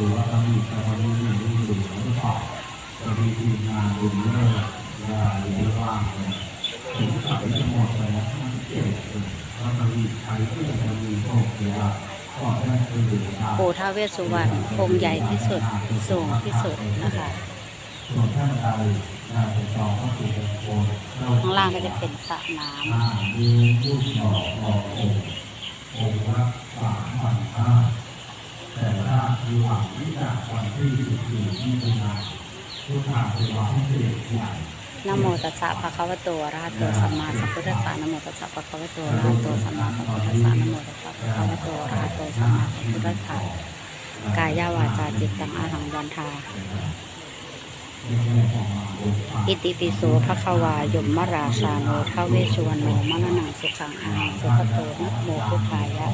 ดูว่าเรามีการบริหารหรือหรือเปล่าจะมีทีมงานดูเรื่องว่าหรือว่าถึงกับทั้งหมดไปแล้วมันเกี่ยวกับว่าเรามีใช้ที่จะมีโชคหรือว่าปู่ท้าเวสสุวรรณองค์ใหญ่ที่สุดสูงที่สุดนะคะข้างล่างก็จะเป็นสระน้อ่าดูรูปหล่อหล่อองค์องค์ละสามพันห้าแต่ ถ้าคือหวังที่จะวันที่สิบสี่มิถุนายนทุกทางเป็นวันที่เด็กใหญ่ำนะโมตัสสะภะคะวะโตอะระหะโตสัมมาสัมพุทธัสสะนะโมตัสสะภะคะวะโตอะระหะโตสัมมาสัมพุทธัสสะนะโมตัสสะภะคะวะโตอะระหะโตสัมมาสัมพุทธัสสะกายาวาจาจิตตังอาหังวันทาอิติปิโสภควายมมราชาโนทาวเวสสุวรรณโนมรณังสุขังอาหังสุขโตนะโมพุทธายะ